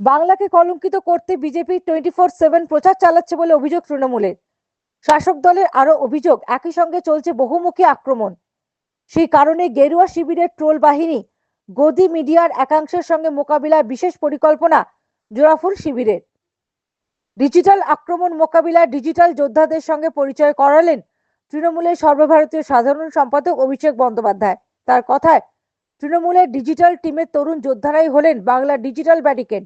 বাংলাকে কলঙ্কিত করতে বিজেপি টোয়েন্টি ফোর সেভেন প্রচার চালাচ্ছে বলে অভিযোগ তৃণমূলের শাসক দলের আরও অভিযোগ, একই সঙ্গে চলছে বহুমুখী আক্রমণ। সেই কারণে গেরুয়া শিবিরের ট্রোল বাহিনী, গদি মিডিয়ার একাংশের সঙ্গে মোকাবিলায় বিশেষ পরিকল্পনা জোড়াফুল শিবিরের। ডিজিটাল আক্রমণ মোকাবিলায় ডিজিটাল যোদ্ধাদের সঙ্গে পরিচয় করালেন তৃণমূলের সর্বভারতীয় সাধারণ সম্পাদক অভিষেক বন্দ্যোপাধ্যায়। তার কথায়, তৃণমূলের ডিজিটাল টিমের তরুণ যোদ্ধারাই হলেন বাংলা ডিজিটাল ব্যারিকেড।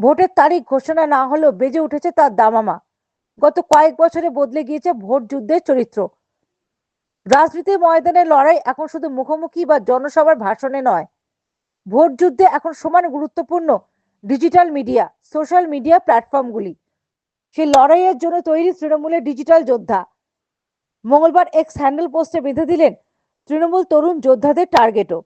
ভোটের তারিখ ঘোষণা না হলেও বেজে উঠেছে তার দামামা। গত কয়েক বছরে বদলে গিয়েছে ভোট যুদ্ধের চরিত্র। রাজনীতির ময়দানে লড়াই এখন শুধু মুখোমুখি বা জনসভার ভাষণে নয়। ভোট যুদ্ধে এখন সমান গুরুত্বপূর্ণ ডিজিটাল মিডিয়া, সোশ্যাল মিডিয়া প্ল্যাটফর্মগুলি। সেই লড়াইয়ের জন্য তৈরি তৃণমূলের ডিজিটাল যোদ্ধা। মঙ্গলবার এক্স হ্যান্ডেল পোস্টে বেঁধে দিলেন তৃণমূল তরুণ যোদ্ধাদের টার্গেটও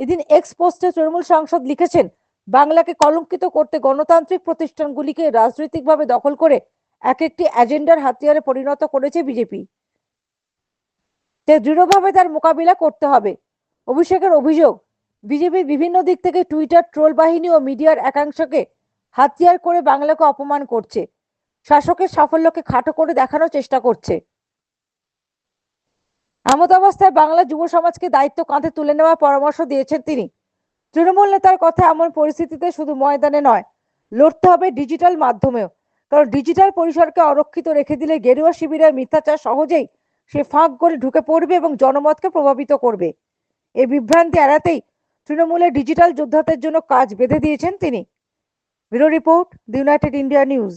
এদিন এক্স পোস্টে তৃণমূল সাংসদ লিখেছেন বাংলাকে কলঙ্কিত করতে গণতান্ত্রিক প্রতিষ্ঠানগুলিকে রাজনৈতিকভাবে দখল করে এক একটি এজেন্ডার হাতিয়ারে পরিণত করেছে বিজেপি। দৃঢ়ভাবে তার মোকাবিলা করতে হবে। অভিষেকের অভিযোগ, বিজেপি বিভিন্ন দিক থেকে টুইটার ট্রোল বাহিনী ও মিডিয়ার একাংশকে হাতিয়ার করে বাংলাকে অপমান করছে। শাসকের সাফল্যকে খাটো করে দেখানোর চেষ্টা করছে। এমত অবস্থায় বাংলা যুব সমাজকে দায়িত্ব কাঁধে তুলে নেওয়ার পরামর্শ দিয়েছেন তিনি। তৃণমূল নেতার কথা এমন পরিস্থিতিতে শুধু ময়দানে নয়, লড়তে হবে ডিজিটাল মাধ্যমেও। কারণ ডিজিটাল পরিসরকে অরক্ষিত রেখে দিলে গেরুয়া শিবিরের মিথ্যাচার সহজেই সে ফাঁক করে ঢুকে পড়বে এবং জনমতকে প্রভাবিত করবে। এই বিভ্রান্তি এড়াতেই তৃণমূলের ডিজিটাল যোদ্ধাদের জন্য কাজ বেঁধে দিয়েছেন তিনি। Bureau report, the United India News.